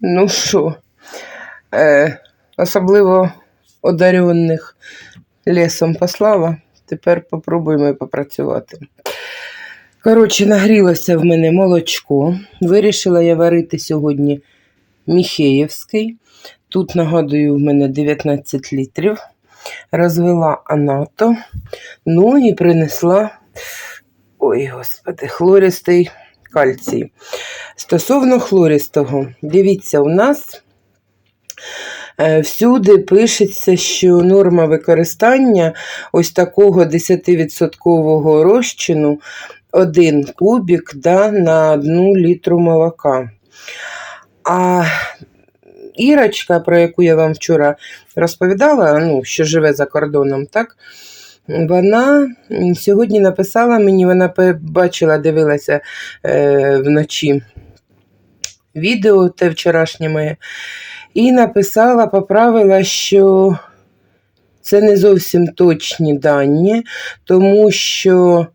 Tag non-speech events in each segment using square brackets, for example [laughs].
Ну що, е, особливо одарених лісом послала. Тепер попробуємо попрацювати. Коротше, нагрілося в мене молочко. Вирішила я варити сьогодні Міхеївський. Тут, нагадую, в мене 19 літрів. Розвела анато. Ну і принесла, ой, господи, хлористий кальцій. Стосовно хлористого, дивіться, у нас е, всюди пишеться, що норма використання ось такого 10% розчину 1 кубік да, на 1 літру молока. А Ірочка, про яку я вам вчора розповідала, ну, що живе за кордоном, так? Вона сьогодні написала мені, вона бачила, дивилася е, вночі відео те вчорашнє моє, і написала, поправила, що це не зовсім точні дані, тому що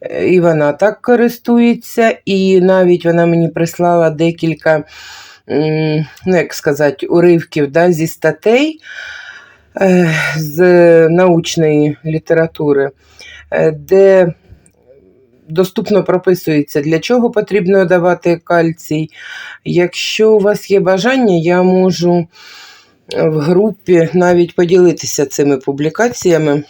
е, і вона так користується, і навіть вона мені прислала декілька, ну як сказати, уривків да, зі статей е, з научної літератури, е, де доступно прописується, для чого потрібно давати кальцій. Якщо у вас є бажання, я можу в групі навіть поділитися цими публікаціями.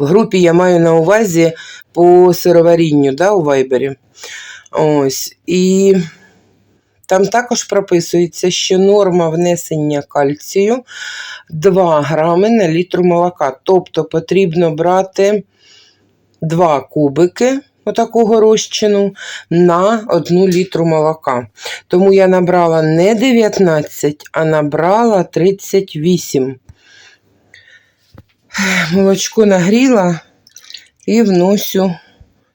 В групі я маю на увазі по сироварінню да, у Вайбері. Ось. І там також прописується, що норма внесення кальцію 2 грами на літр молока. Тобто потрібно брати 2 кубики отакого розчину на 1 літру молока. Тому я набрала не 19, а набрала 38. Молочко нагріла і вносю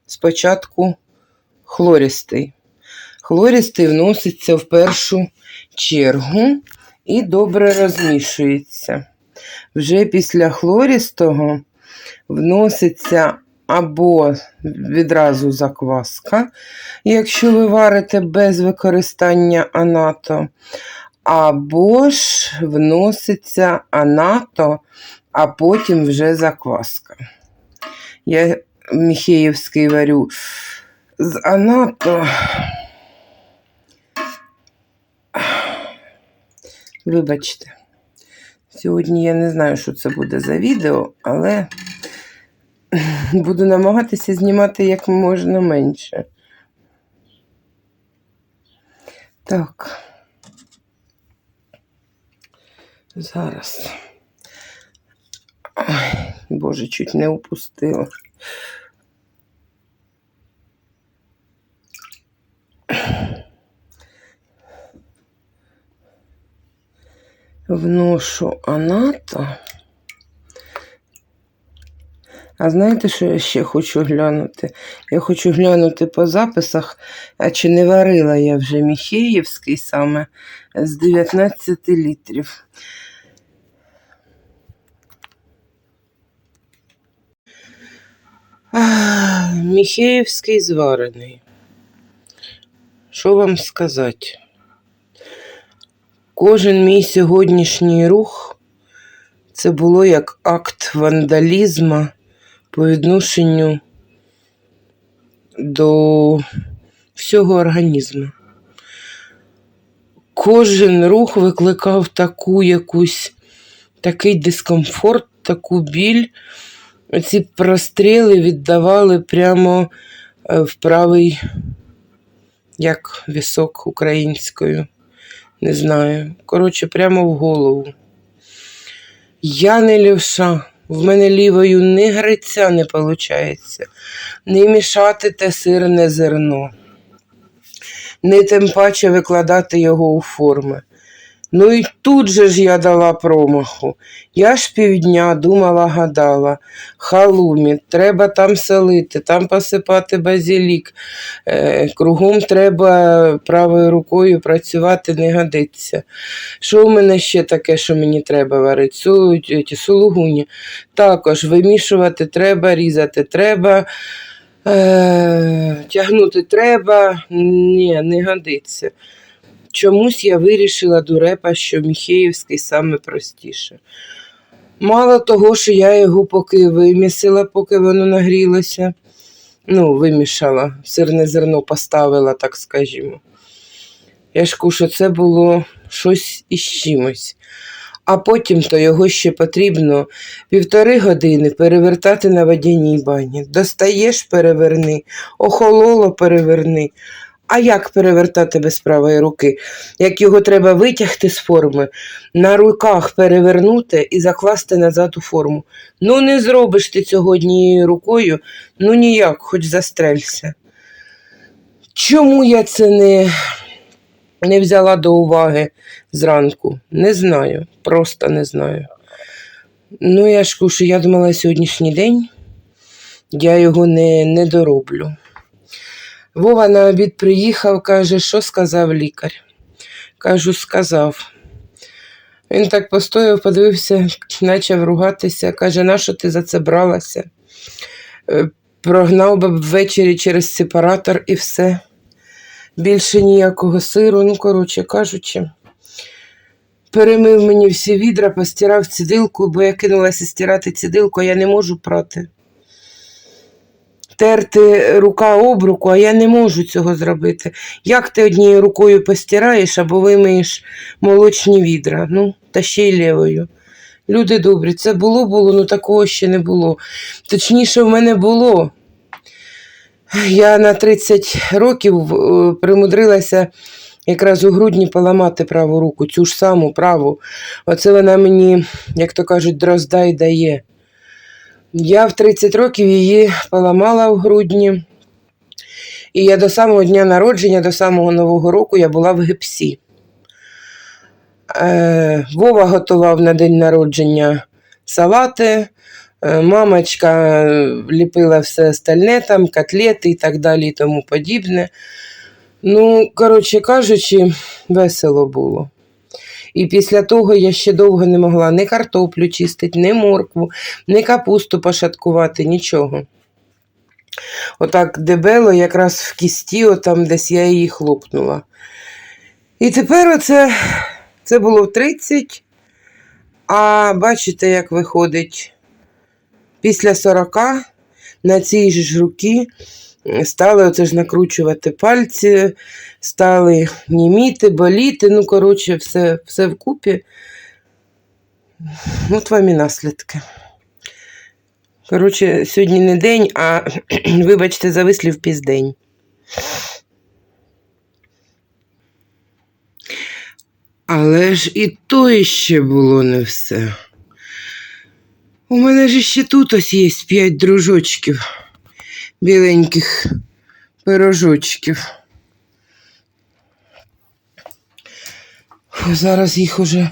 спочатку хлористий. Хлористий вноситься в першу чергу і добре розмішується. Вже після хлористого вноситься або відразу закваска, якщо ви варите без використання анато, або ж вноситься анато, а потім вже закваска. Я Міхеївський варю з анато. Вибачте, сьогодні я не знаю, що це буде за відео, але [laughs] буду намагатися знімати як можна менше. Так. Зараз. Ой, Боже, чуть не упустила. Вношу анато. А знаєте, що я ще хочу глянути? Я хочу глянути по записах, а чи не варила я вже Міхеївський саме з 19 літрів. Міхеївський зварений. Що вам сказати? Кожен мій сьогоднішній рух це було як акт вандалізму по відношенню до всього організму. Кожен рух викликав таку якусь такий дискомфорт, таку біль. Ці простріли віддавали прямо е, в правий, як вісок українською. Не знаю. Коротше, прямо в голову. Я не лівша. В мене лівою ні гриця не виходить, не мішати те сирне зерно, не тим паче викладати його у форми. Ну і тут же ж я дала промаху. Я ж півдня думала, гадала. Халумі, треба там селити, там посипати базилік. Е, кругом треба правою рукою працювати, не годиться. Що в мене ще таке, що мені треба варити? Су, сулугуні. Також вимішувати треба, різати треба. Е, тягнути треба, ні, не годиться. Чомусь я вирішила дурепа, що Міхеївський саме простіше. Мало того, що я його поки вимісила, поки воно нагрілося. Ну, вимішала, сирне зерно поставила, так скажімо. Я ж що це було щось із чимось. А потім то його ще потрібно півтори години перевертати на водяній бані. Достаєш, переверни, охололо переверни. А як перевертати без правої руки? Як його треба витягти з форми, на руках перевернути і закласти назад у форму. Ну, не зробиш ти цього однією рукою, ну ніяк, хоч застрелься. Чому я це не, не взяла до уваги зранку? Не знаю, просто не знаю. Ну, я ж що я думала сьогоднішній день, я його не, не дороблю. Вова на обід приїхав, каже, що сказав лікар. Кажу, сказав. Він так постояв, подивився, почав ругатися, каже, нащо ти за це бралася? Е, Прогнав би ввечері через сепаратор і все. Більше ніякого сиру, ну, коротше кажучи. Перемив мені всі відра, постирав цідилку, бо я кинулася стирати цідилку, я не можу прати терти рука об руку, а я не можу цього зробити. Як ти однією рукою постираєш або вимиєш молочні відра, ну, та ще й лівою. Люди добрі, це було було, ну такого ще не було. Точніше, в мене було. Я на 30 років е, примудрилася якраз у грудні поламати праву руку, цю ж саму праву. Оце вона мені, як то кажуть, дрозда й дає. Я в 30 років її поламала в грудні. І я до самого дня народження, до самого Нового року я була в гипсі. Е, Вова готував на день народження салати, е, мамочка ліпила все остальне, там, котлети і так далі і тому подібне. Ну, коротше кажучи, весело було. І після того я ще довго не могла ні картоплю чистити, ні моркву, ні капусту пошаткувати, нічого. Отак дебело, якраз в кісті, отам десь я її хлопнула. І тепер оце це було в 30, а бачите, як виходить, після 40 на цій ж руки стали оце ж накручувати пальці, стали німіти, боліти. Ну, коротше, все все вкупі. От вам і наслідки. Коротше, сьогодні не день, а, [clears throat] вибачте, за вислів піздень. Але ж і то ще було не все. У мене ж ще тут ось є п'ять дружочків біленьких пирожочків. Зараз їх уже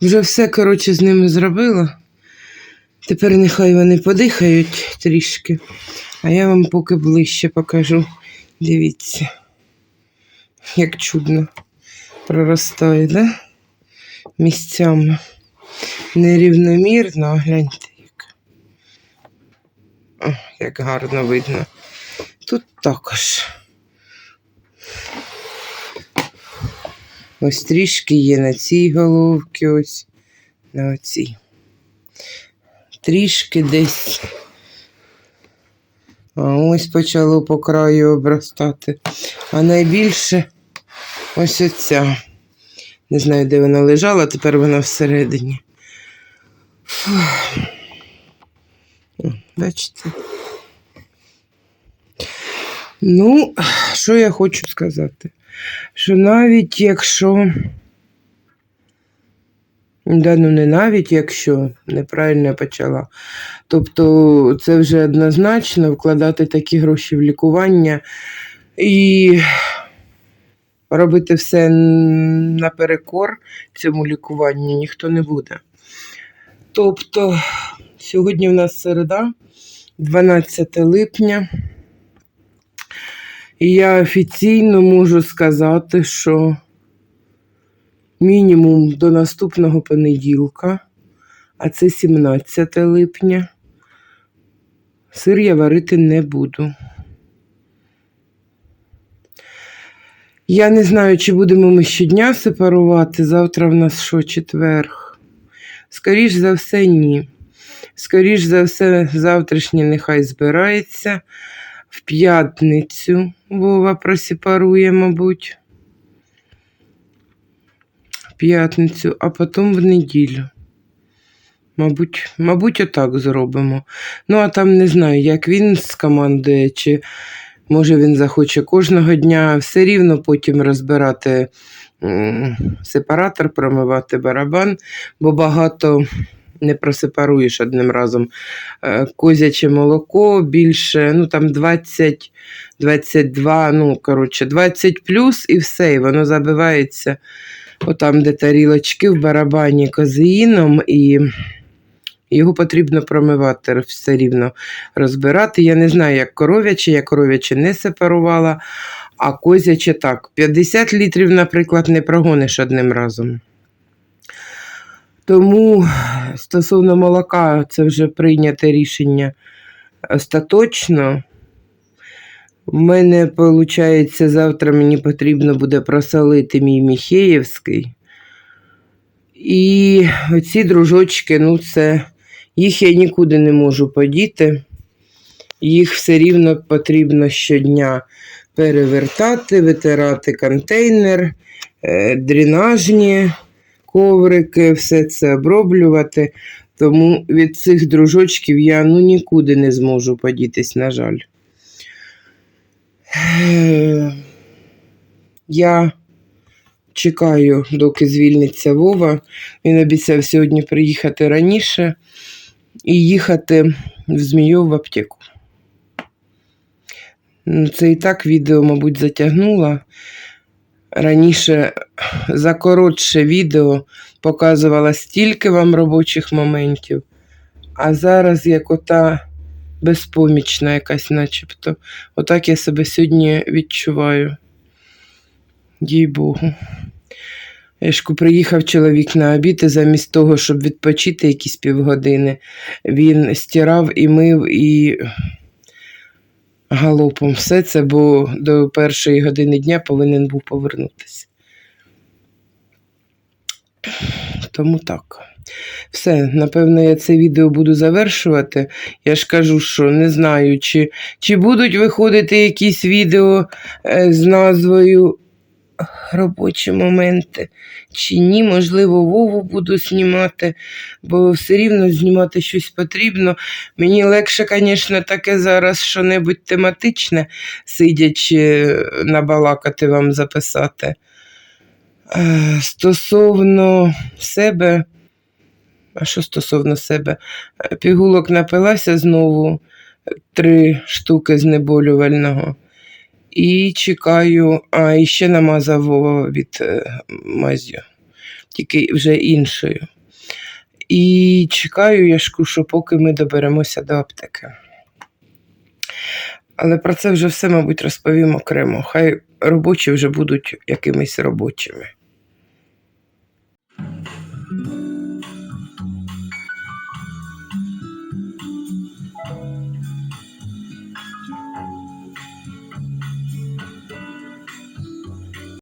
вже все, коротше, з ними зробила. Тепер нехай вони подихають трішки, а я вам поки ближче покажу. Дивіться, як чудно проростає, да? Місцями. Нерівномірно, гляньте. Як гарно видно. Тут також. Ось трішки є на цій головці, ось на оцій. Трішки десь. А ось почало по краю обростати. А найбільше ось оця. Не знаю, де вона лежала, тепер вона всередині. Фух. Бачите? Ну, [sighs] що я хочу сказати? Що навіть якщо, да, ну не навіть якщо неправильно я почала, тобто це вже однозначно вкладати такі гроші в лікування і робити все наперекор цьому лікуванню ніхто не буде. Тобто, сьогодні в нас середа, 12 липня. І я офіційно можу сказати, що мінімум до наступного понеділка, а це 17 липня, сир я варити не буду. Я не знаю, чи будемо ми щодня сепарувати. Завтра в нас що, четверг. Скоріш за все, ні. Скоріш за все, завтрашнє нехай збирається. В п'ятницю Вова просепарує, мабуть. В п'ятницю, а потім в неділю. Мабуть, мабуть, отак зробимо. Ну, а там не знаю, як він скомандує, чи може він захоче кожного дня все рівно потім розбирати сепаратор, промивати барабан, бо багато не просепаруєш одним разом. Е, Козяче молоко більше, ну там 20, 22, ну, коротше, 20 плюс і все, і воно забивається отам, де тарілочки в барабані козеїном, і його потрібно промивати все рівно розбирати. Я не знаю, як коров'яче, я коров'яче не сепарувала, а козяче так. 50 літрів, наприклад, не прогониш одним разом. Тому стосовно молока, це вже прийняте рішення остаточно. У мене, виходить, завтра мені потрібно буде просолити мій Міхеївський. І оці дружочки, ну це їх я нікуди не можу подіти. Їх все рівно потрібно щодня перевертати, витирати контейнер, е, дренажні коврики, все це оброблювати. Тому від цих дружочків я ну, нікуди не зможу подітись, на жаль. Е, Я чекаю, доки звільниться Вова. Він обіцяв сьогодні приїхати раніше і їхати в Змію в аптеку. Ну, Це і так відео, мабуть, затягнуло. Раніше за коротше відео показувала стільки вам робочих моментів, а зараз як ота безпомічна якась начебто. Отак я себе сьогодні відчуваю. Їй Богу. Ешку приїхав чоловік на обід, і замість того, щоб відпочити якісь півгодини, він стирав і мив і галопом все це, бо до першої години дня повинен був повернутися. Тому так. Все, напевно, я це відео буду завершувати. Я ж кажу, що не знаю, чи, чи будуть виходити якісь відео е, з назвою робочі моменти, чи ні. Можливо, Вову буду знімати, бо все рівно знімати щось потрібно. Мені легше, звісно, таке зараз що-небудь тематичне, сидячи набалакати вам записати. Е, Стосовно себе, а що стосовно себе? Е, Пігулок напилася знову три штуки знеболювального. І чекаю, а ще намазав від е, мазю, тільки вже іншою. І чекаю, Яшку, що поки ми доберемося до аптеки. Але про це вже все, мабуть, розповім окремо. Хай робочі вже будуть якимись робочими.